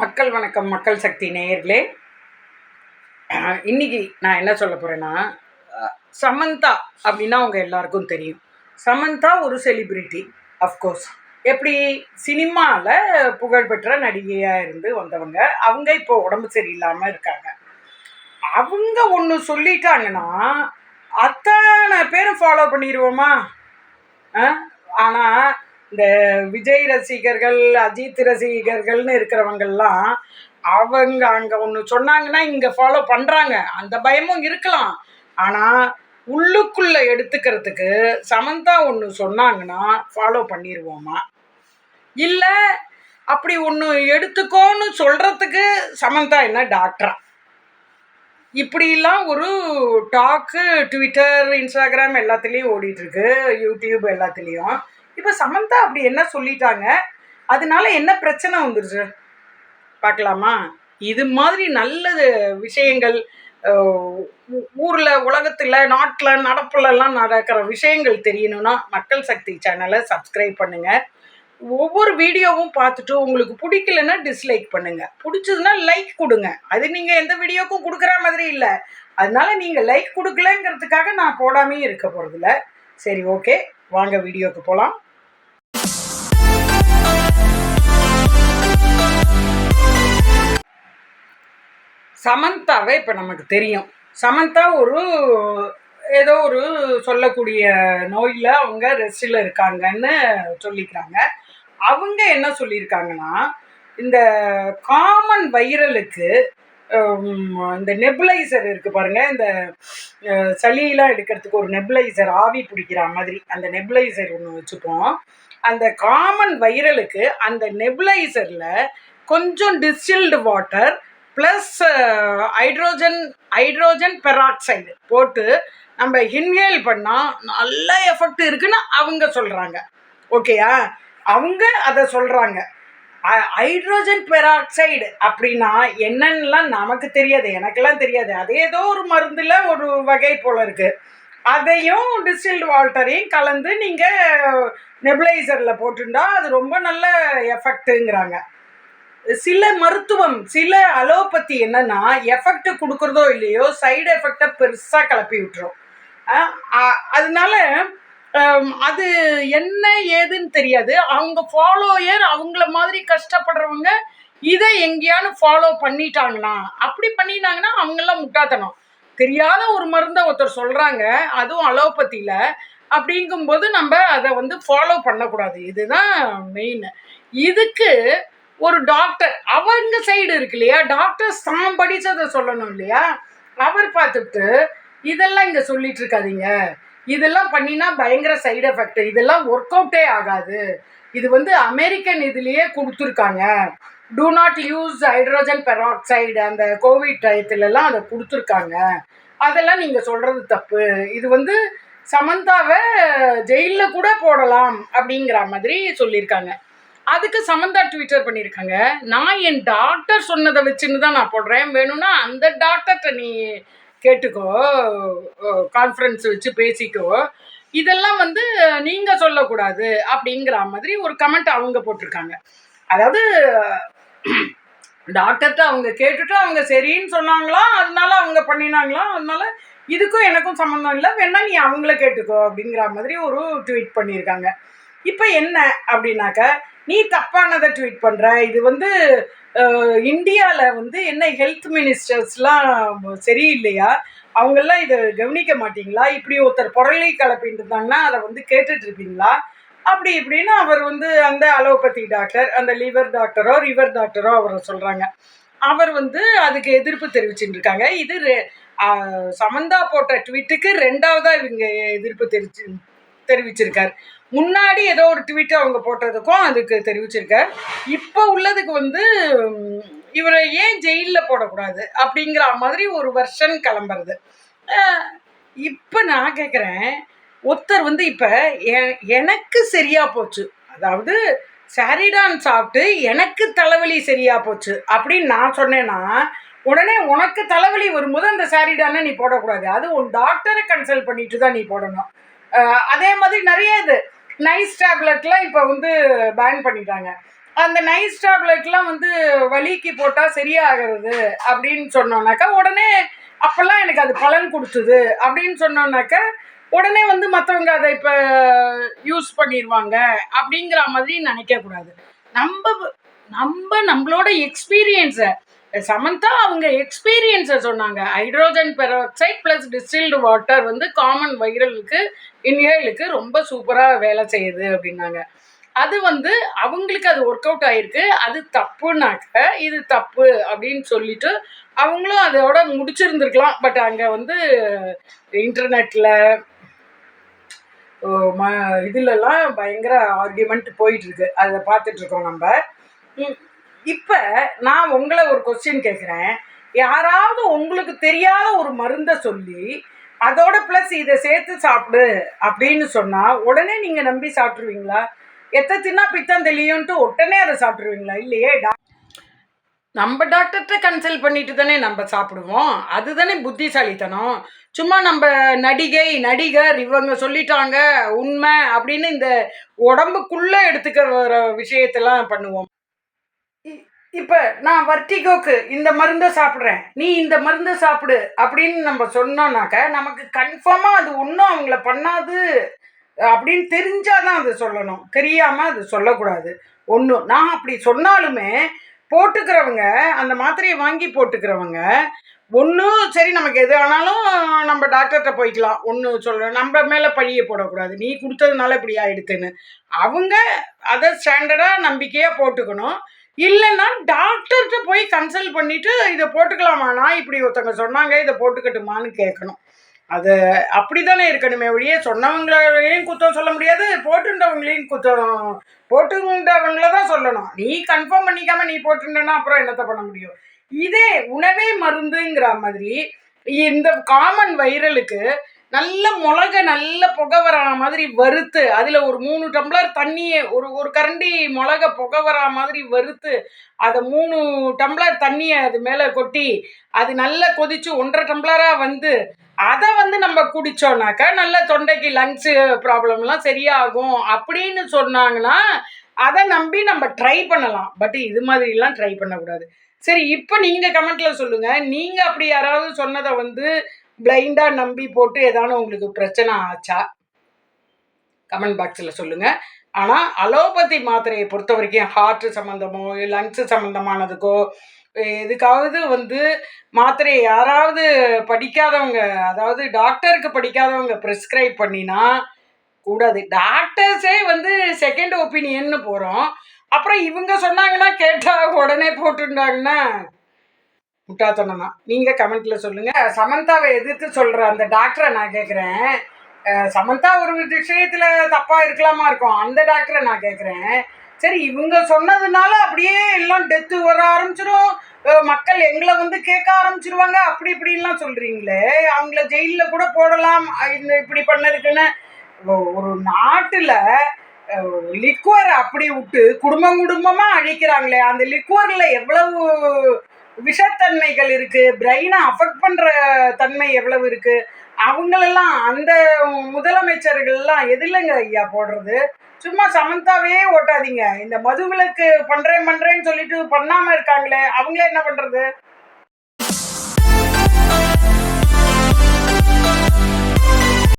மக்கள் வணக்கம் மக்கள் சக்தி நேயர்களே. இன்னைக்கு நான் என்ன சொல்ல போறேன்னா சமந்தா அப்படின்னா அவங்க எல்லாருக்கும் தெரியும். சமந்தா ஒரு செலிபிரிட்டி அஃப்கோர்ஸ் எப்படி சினிமாவில் புகழ்பெற்ற நடிகையாக இருந்து வந்தவங்க அவங்க இப்போ உடம்பு சரியில்லாமல் இருக்காங்க. அவங்க ஒன்று சொல்லிட்டாங்கன்னா அத்தனை பேரும் ஃபாலோ பண்ணிடுவோமா ஆனால் இந்த விஜய் ரசிகர்கள் அஜித் ரசிகர்கள்னு இருக்கிறவங்கெல்லாம் அவங்க அங்கே ஒன்று சொன்னாங்கன்னா இங்கே ஃபாலோ பண்ணுறாங்க அந்த பயமும் இருக்கலாம். ஆனால் உள்ளுக்குள்ளே எடுத்துக்கிறதுக்கு சமந்தா ஒன்று சொன்னாங்கன்னா ஃபாலோ பண்ணிடுவோமா இல்லை அப்படி ஒன்று எடுத்துக்கோன்னு சொல்கிறதுக்கு சமந்தா என்ன டாக்டரா இப்படிலாம் ஒரு டாக்கு ட்விட்டர் இன்ஸ்டாகிராம் எல்லாத்துலேயும் ஓடிட்டுருக்கு யூடியூப் எல்லாத்துலேயும். இப்போ சமந்தா அப்படி என்ன சொல்லிட்டாங்க? அதனால என்ன பிரச்சனை வந்துருச்சு? பார்க்கலாமா? இது மாதிரி நல்லது விஷயங்கள் ஊரில் உலகத்தில் நாட்டில் நடப்புலலாம் நடக்கிற விஷயங்கள் தெரியணும்னா மக்கள் சக்தி சேனலை சப்ஸ்கிரைப் பண்ணுங்கள் ஒவ்வொரு வீடியோவும் பார்த்துட்டு உங்களுக்கு பிடிக்கலன்னா டிஸ்லைக் பண்ணுங்கள் பிடிச்சதுன்னா லைக் கொடுங்க. அது நீங்கள் எந்த வீடியோக்கும் கொடுக்குற மாதிரி இல்லை. அதனால நீங்கள் லைக் கொடுக்கலங்கிறதுக்காக நான் போடாமே இருக்க போகிறதில்ல சரி ஓகே வாங்க வீடியோக்கு போகலாம் சமந்தாவை இப்போ நமக்கு தெரியும். சமந்தா ஒரு ஏதோ ஒரு சொல்லக்கூடிய நோயில் அவங்க ரெஸ்டில் இருக்காங்கன்னு சொல்லிக்கிறாங்க. அவங்க என்ன சொல்லியிருக்காங்கன்னா இந்த காமன் வைரலுக்கு இந்த நெபுலைசர் இருக்குது பாருங்கள் இந்த சளியெலாம் சளியெல்லாம் எடுக்கிறதுக்கு ஒரு நெபுலைசர் ஆவி பிடிக்கிற மாதிரி அந்த நெபுலைசர் ஒன்று வச்சுப்போம். அந்த காமன் வைரலுக்கு அந்த நெபுலைசரில் கொஞ்சம் distilled water plus hydrogen hydrogen peroxide போட்டு நம்ம இன்ஹேல் பண்ணால் நல்ல எஃபெக்ட் இருக்குன்னு அவங்க சொல்கிறாங்க ஓகேயா அவங்க அதை சொல்கிறாங்க ஹைட்ரோஜன் பெராக்சைடு அப்படின்னா என்னன்னுலாம் நமக்கு தெரியாது. எனக்கெல்லாம் தெரியாது. அது ஏதோ ஒரு மருந்தில் ஒரு வகை போல் இருக்குது அதையும் டிஸ்டில்டு வால்டரையும் கலந்து நீங்கள் நெபுலைசரில் போட்டுண்டா அது ரொம்ப நல்ல எஃபெக்ட்டுங்கிறாங்க சில மருத்துவம் சில அலோபதி என்னன்னா எஃபெக்ட் கொடுக்குறதோ இல்லையோ சைடு எஃபெக்டை பெருசாக கிளப்பி விட்டுரும். அதனால அது என்ன ஏதுன்னு தெரியாது. அவங்க ஃபாலோயர் அவங்கள மாதிரி கஷ்டப்படுறவங்க இதை எங்கேயானு ஃபாலோ பண்ணிட்டாங்களா அப்படி பண்ணிட்டாங்கன்னா அவங்கெல்லாம் முட்டாத்தனம் தெரியாத ஒரு மருந்தை ஒருத்தர் சொல்கிறாங்க அதுவும் அலோபத்தியில் அப்படிங்கும்போது நம்ம அதை வந்து ஃபாலோ பண்ணக்கூடாது. இதுதான் மெயின் இதுக்கு ஒரு டாக்டர் அவங்க சைடு இருக்கு இல்லையா? டாக்டர்ஸ் தான் படிச்சதை சொல்லணும் இல்லையா? அவர் பார்த்துட்டு இதெல்லாம் இங்கே சொல்லிட்டு இருக்காதீங்க. இதெல்லாம் பண்ணினா பயங்கர சைடு எஃபெக்ட் இதெல்லாம் ஒர்க் அவுட்டே ஆகாது. இது வந்து அமெரிக்கன் இதுலேயே கொடுத்துருக்காங்க. Do not use hydrogen peroxide அந்த கோவிட் டயத்துலலாம் அதை கொடுத்துருக்காங்க. அதெல்லாம் நீங்கள் சொல்கிறது தப்பு. இது வந்து சமந்தாவை ஜெயிலில் கூட போடலாம். அப்படிங்கிற மாதிரி சொல்லியிருக்காங்க. அதுக்கு சமந்தா ட்விட்டர் பண்ணியிருக்காங்க நான் என் டாக்டர் சொன்னதை வச்சுன்னு தான் நான் போடுறேன். வேணும்னா அந்த டாக்டர்கிட்ட நீ கேட்டுக்கோ. கான்ஃபரன்ஸ் வச்சு பேசிக்கோ. இதெல்லாம் வந்து நீங்கள் சொல்லக்கூடாது அப்படிங்கிற மாதிரி ஒரு கமெண்ட் அவங்க போட்டிருக்காங்க. அதாவது டாக்டர்கிட்ட அவங்க கேட்டுட்டு அவங்க சரின்னு சொன்னாங்களா? அதனால அவங்க பண்ணினாங்களா? அதனால இதுக்கும் எனக்கும் சம்மந்தம் இல்லை. வேணா நீ அவங்கள கேட்டுக்கோ அப்படிங்கிற மாதிரி ஒரு ட்வீட் பண்ணியிருக்காங்க இப்போ என்ன அப்படின்னாக்க நீ தப்பானதை ட்வீட் பண்ணுற இது வந்து இந்தியாவில் வந்து என்ன ஹெல்த் மினிஸ்டர்ஸ்லாம் சரியில்லையா? அவங்கெல்லாம் இதை கவனிக்க மாட்டீங்களா? இப்படி ஒருத்தர் புரளி கலப்பின்னு இருந்தாங்கன்னா அதை வந்து கேட்டுட்டு இருப்பீங்களா அப்படி இப்படின்னு அவர் வந்து அந்த அலோபதி டாக்டர் அந்த லிவர் டாக்டரோ ரிவர் டாக்டரோ அவரை சொல்கிறாங்க அவர் வந்து அதுக்கு எதிர்ப்பு தெரிவிச்சுட்டு இருக்காங்க இது ரெ- சமந்தா போட்ட ட்வீட்டுக்கு ரெண்டாவதாக இவங்க எதிர்ப்பு தெரிவிச்சு தெரிவிச்சிருக்கார். முன்னாடி ஏதோ ஒரு ட்வீட் அவங்க போட்டதுக்கும் அதுக்கு தெரிவிச்சிருக்கார். இப்போ உள்ளதுக்கு வந்து இவரை ஏன் ஜெயிலில் போடக்கூடாது அப்படிங்கிற மாதிரி ஒரு வருஷன் கிளம்புறது. இப்போ நான் கேட்குறேன் ஒருத்தர் வந்து இப்போ எனக்கு சரியாக போச்சு. அதாவது சாரிடான் சாப்பிட்டு எனக்கு தலைவலி சரியாக போச்சு அப்படின்னு நான் சொன்னேன்னா உடனே உனக்கு தலைவலி வரும்போது அந்த சாரிடானை நீ போடக்கூடாது. அது உன் டாக்டரை கன்சல்ட் பண்ணிட்டு தான் நீ போடணும். அதே மாதிரி நிறைய இது. நைஸ் டேப்லெட்லாம் இப்போ வந்து பேன் பண்ணிட்டாங்க. அந்த நைஸ் டேப்லெட்லாம் வந்து வலிக்கு போட்டால் சரியாகிறது அப்படின்னு சொன்னோன்னாக்கா உடனே அப்போல்லாம் எனக்கு அது பலன் கொடுத்தது அப்படின்னு சொன்னோன்னாக்கா உடனே வந்து மற்றவங்க அதை இப்போ யூஸ் பண்ணிடுவாங்க அப்படிங்கிற மாதிரி நினைக்கக்கூடாது. நம்ம நம்ம நம்மளோட எக்ஸ்பீரியன்ஸை சமந்தா அவங்க எக்ஸ்பீரியன்ஸை சொன்னாங்க. Hydrogen peroxide plus distilled water வந்து காமன் வைரலுக்கு இன்ஹேலுக்கு ரொம்ப சூப்பராக வேலை செய்யுது அப்படின்னாங்க. அது வந்து அவங்களுக்கு அது ஒர்க் அவுட் ஆயிருக்கு. அது தப்புனாக்க இது தப்பு அப்படின்னு சொல்லிட்டு அவங்களும் அதோட முடிச்சிருந்துருக்கலாம். பட் அங்கே வந்து இன்டர்நெட்டில் ம இதுலலாம் பயங்கர ஆர்கியூமெண்ட் போயிட்டுருக்கு அதை பார்த்துட்ருக்கோம் நம்ம. இப்போ நான் உங்களை ஒரு கொஸ்டின் கேட்குறேன் யாராவது உங்களுக்கு தெரியாத ஒரு மருந்தை சொல்லி அதோட ப்ளஸ் இதை சேர்த்து சாப்பிடு அப்படின்னு சொன்னால் உடனே நீங்கள் நம்பி சாப்பிட்ருவீங்களா எத்தை தின்னா பித்தம் தெளியும்ன்ட்டு உடனே அதை சாப்பிட்ருவீங்களா இல்லையே டா நம்ம டாக்டர்கிட்ட கன்சல்ட் பண்ணிட்டு தானே நம்ம சாப்பிடுவோம். அதுதானே புத்திசாலித்தனம். சும்மா நம்ம நடிகை நடிகர் இவங்க சொல்லிட்டாங்க உண்மை அப்படின்னு இந்த உடம்புக்குள்ளே எடுத்துக்க வர விஷயத்தெல்லாம் பண்ணுவோம். இப்போ நான் வர்டிகோக்கு இந்த மருந்தை சாப்பிட்றேன். நீ இந்த மருந்தை சாப்பிடு அப்படின்னு நம்ம சொன்னோம்னாக்க நமக்கு கன்ஃபார்மாக அது ஒன்றும் அவங்கள பண்ணாது. அப்படின்னு தெரிஞ்சால் தான் அது சொல்லணும். தெரியாமல் அது சொல்லக்கூடாது. ஒன்று நான் அப்படி சொன்னாலுமே போட்டுக்கிறவங்க அந்த மாத்திரையை வாங்கி போட்டுக்கிறவங்க ஒன்றும் சரி நமக்கு எது ஆனாலும் நம்ம டாக்டர்கிட்ட போய்க்கலாம். ஒன்று சொல்கிறேன் நம்ம மேலே பழியை போடக்கூடாது. நீ கொடுத்ததுனால இப்படி ஆயிடுத்துன்னு அவங்க அதை ஸ்டாண்டர்டாக நம்பிக்கையாக போட்டுக்கணும். இல்லைன்னா டாக்டர்கிட்ட போய் கன்சல்ட் பண்ணிவிட்டு இதை போட்டுக்கலாமாண்ணா? இப்படி ஒருத்தவங்க சொன்னாங்க இதை போட்டுக்கட்டுமான்னு கேட்கணும். அது அப்படி தானே இருக்கணுமே ஒழிய சொன்னவங்களையும் குத்தம் சொல்ல முடியாது போட்டுண்டவங்களையும் குத்தம் போட்டுண்டவங்கள தான் சொல்லணும். நீ கன்ஃபார்ம் பண்ணிக்காம நீ போட்டுண்டனா அப்புறம் என்னத்த பண்ண முடியும்? இதே உணவே மருந்துங்கிற மாதிரி இந்த காமன் வைரலுக்கு நல்ல மிளக நல்ல புகை வர மாதிரி வறுத்து அதில் ஒரு மூணு டம்ளர் தண்ணியை ஒரு ஒரு கரண்டி மிளக புகை வர மாதிரி வறுத்து அதை மூணு டம்ளர் தண்ணியை அது மேலே கொட்டி அது நல்லா கொதிச்சு ஒன்றரை டம்ளராக வந்து அதை வந்து நம்ம குடித்தோம்னாக்கா நல்ல தொண்டைக்கு லங்ஸு ப்ராப்ளம்லாம் சரியாகும் அப்படின்னு சொன்னாங்கன்னா அதை நம்பி நம்ம ட்ரை பண்ணலாம். பட் இது மாதிரிலாம் ட்ரை பண்ணக்கூடாது. சரி இப்போ நீங்கள் கமெண்ட்டில் சொல்லுங்கள் நீங்கள் அப்படி யாராவது சொன்னதை வந்து பிளைண்டாக நம்பி போட்டு ஏதாவது உங்களுக்கு பிரச்சனை ஆச்சா? கமெண்ட் பாக்ஸில் சொல்லுங்கள் ஆனால் அலோபதி மாத்திரையை பொறுத்த வரைக்கும் ஹார்ட்டு சம்மந்தமோ லங்ஸு சம்மந்தமானதுக்கோ எதுக்காவது வந்து மாத்திரையை யாராவது படிக்காதவங்க அதாவது டாக்டருக்கு படிக்காதவங்க ப்ரிஸ்கிரைப் பண்ணினா கூடாது. டாக்டர்ஸே வந்து செகண்ட் ஒப்பீனியன்னு போகிறோம் அப்புறம் இவங்க சொன்னாங்கன்னா கேட்டால் உடனே போட்டுருந்தாங்கன்னா முட்டாத்தனம் தான் நீங்கள் கமெண்ட்டில் சொல்லுங்கள் சமந்தாவை எதிர்த்து சொல்கிற அந்த டாக்டரை நான் கேட்குறேன் சமந்தா ஒரு விஷயத்தில் தப்பாக இருக்கலாமா இருக்கும். அந்த டாக்டரை நான் கேட்குறேன் சரி இவங்க சொன்னதுனால அப்படியே எல்லாம் டெத்து வர ஆரம்பிச்சிடும் மக்கள் எங்களை வந்து கேட்க ஆரம்பிச்சிருவாங்க. அப்படி இப்படின்லாம் சொல்கிறீங்களே அவங்கள ஜெயிலில் கூட போடலாம். இந்த இப்படி பண்ணதுக்குன்னு. ஒரு நாட்டில் லிக்வர் அப்படி விட்டு குடும்பம் குடும்பமாக அழிக்கிறாங்களே. அந்த லிக்வரில் எவ்வளவு விஷத்தன்மைகள் இருக்கு பிரெயினை அஃபெக்ட் பண்ற தன்மை எவ்வளவு இருக்கு அவங்களெல்லாம் அந்த முதலமைச்சர்கள்லாம் எதில்லைங்க ஐயா போடுறது? சும்மா சமந்தாவே ஓட்டாதீங்க. இந்த மதுவிலக்கு பண்றேன் பண்றேன்னு சொல்லிட்டு பண்ணாம இருக்காங்களே அவங்களே என்ன பண்றது?